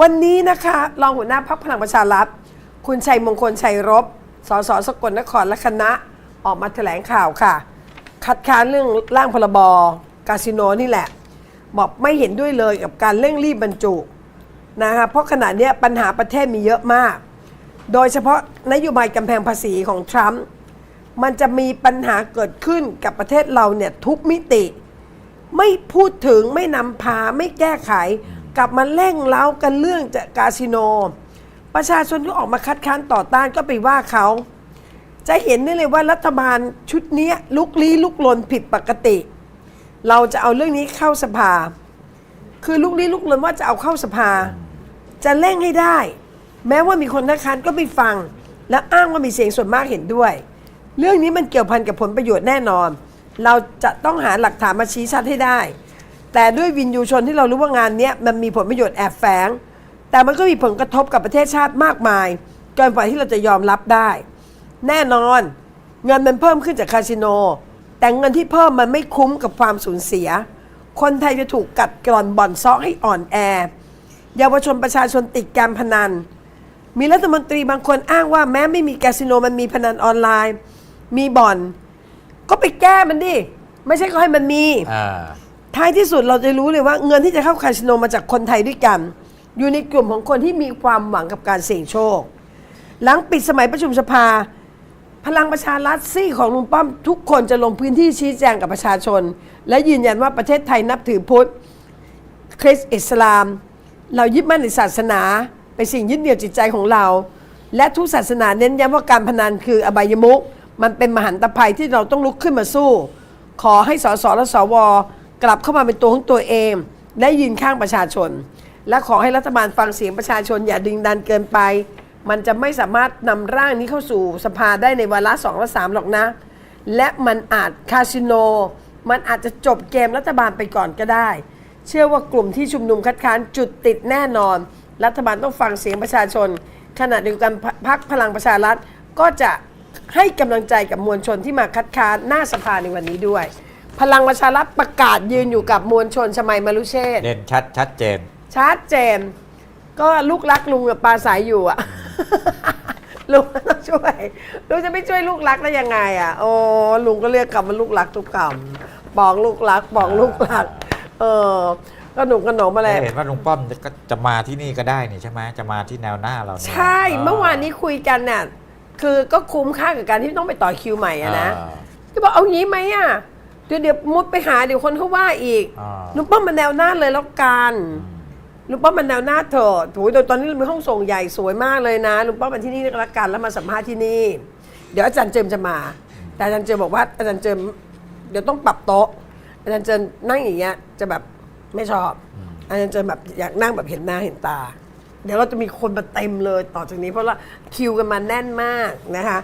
วันนี้นะคะรองหัวหน้าพักพลังประชารัฐ คุณชัยมงคลชัยรบ สสสกลนครและคณะออกมาแถลงข่าวค่ะ คัดค้านเรื่องร่างพรบคาสิโนนี่แหละ บอกไม่เห็นด้วยเลยกับการเร่งรีบบรรจุนะคะเพราะขณะนี้ปัญหาประเทศมีเยอะมาก โดยเฉพาะนโยบายกำแพงภาษีของทรัมป์มันจะมีปัญหาเกิดขึ้นกับประเทศเราเนี่ยทุกมิติ ไม่พูดถึงไม่นำพาไม่แก้ไข กลับมาเร่งเล้ากันเรื่องจากคาสิโน ประชาชนที่ออกมาคัดค้านต่อต้านก็ไปว่าเขา จะเห็นได้เลยว่ารัฐบาลชุดนี้ลุกลี้ลุกลนผิดปกติ เราจะเอาเรื่องนี้เข้าสภา คือลุกลี้ลุกลนว่าจะเอาเข้าสภา จะเร่งให้ได้ แม้ว่ามีคนนักค้านก็ไม่ฟัง และอ้างว่ามีเสียงส่วนมากเห็นด้วย เรื่องนี้มันเกี่ยวพันกับผลประโยชน์แน่นอน เราจะต้องหาหลักฐานมาชี้ชัดให้ได้ แต่ด้วยวินยูชนที่เรารู้ว่างานเนี้ยมันมีผลประโยชน์แอบแฝง แต่มันก็มีผลกระทบกับประเทศชาติมากมายเกินกว่าที่เราจะยอมรับได้ แน่นอนเงินมันเพิ่มขึ้นจากคาสิโน แต่เงินที่เพิ่มมันไม่คุ้มกับความสูญเสีย คนไทยจะถูกกัดกร่อนบ่อนซ้อให้อ่อนแอ เยาวชนประชาชนติดการพนัน มีรัฐมนตรีบางคนอ้างว่าแม้ไม่มีคาสิโนมันมีพนันออนไลน์ มีบ่อน ก็ไปแก้มันดิ ไม่ใช่ก็ให้มันมี ท้ายที่สุดเราจะรู้เลยว่าเงินที่จะเข้าคาสิโนมาจากคนไทยด้วยกัน อยู่ในกลุ่มของคนที่มีความหวังกับการเสี่ยงโชค หลังปิดสมัยประชุมสภา พลังประชารัฐซี่ของลุงป้อมทุกคนจะลงพื้นที่ชี้แจงกับประชาชน และยืนยันว่าประเทศไทยนับถือพุทธคริสต์อิสลาม เรายึดมั่นในศาสนา เป็นสิ่งยึดเหนี่ยวจิตใจของเรา และทุกศาสนาเน้นย้ำว่าการพนันคืออบายมุขมันเป็นมหันตภัยที่เราต้องลุกขึ้นมาสู้ ขอให้สสและสว กลับเข้ามาเป็นตัวของตัวเอง และยืนข้างประชาชน และขอให้รัฐบาลฟังเสียงประชาชนอย่าดึงดันเกินไป มันจะไม่สามารถนำร่างนี้เข้าสู่สภาได้ในวาระสองและสามหรอกนะ และมันอาจคาสิโน มันอาจจะจบเกมรัฐบาลไปก่อนก็ได้ เชื่อว่ากลุ่มที่ชุมนุมคัดค้านจุดติดแน่นอน รัฐบาลต้องฟังเสียงประชาชนขณะเดียวกันพพักพลังประชารัฐก็จะให้กำลังใจกับมวลชนที่มาคัดค้านหน้าสภาในวันนี้ด้วย พลังประชารัฐประกาศยืนอยู่กับมวลชนชมัยมรุเชษฐ์เด่นชัดชัดเจน ชัดเจน ก็ลูกรักลุงกับปลาสายอยู่อะ ลุงต้องช่วยลุงจะไม่ช่วยลูกรักได้ยังไงอะโอ้ลุงก็เรียกกลับมาลูกรักทุกคำบอกลูกรักบอกลูกรัก เออก็หนุ่มขนมอะไร เห็นว่าลุงป้อมจะก็จะมาที่นี่ก็ได้นี่ใช่ไหมจะมาที่แนวหน้าเราเนี่ยใช่เมื่อวานนี้คุยกันน่ะคือก็คุ้มค่ากับการที่ต้องไปต่อคิวใหม่อะนะ อ่า ก็บอกเอางี้ไหมอะ เดี๋ยวเดี๋ยวมุดไปหาเดี๋ยวคนเขาว่าอีกอ่า ลุงป้อมมันแนวหน้าเลยแล้วกันลุงป้อมมันแนวหน้าเถอะโถูโดยตอนนี้เรามีห้องส่งใหญ่สวยมากเลยนะลุงป้อมมาที่นี่ก็แล้วกันแล้วมาสัมภาษณ์ที่นี่ เดี๋ยวอาจารย์เจิมจะมา แต่อาจารย์เจิมบอกว่าอาจารย์เจิมเดี๋ยวต้องปรับโต๊ะ อาจารย์เจิมนั่งอย่างเงี้ยจะแบบไม่ชอบ อาจารย์เจิมแบบอยากนั่งแบบเห็นหน้าเห็นตา เดี๋ยวเราจะมีคนมาเต็มเลยต่อจากนี้เพราะว่าคิวกันมาแน่นมากนะคะ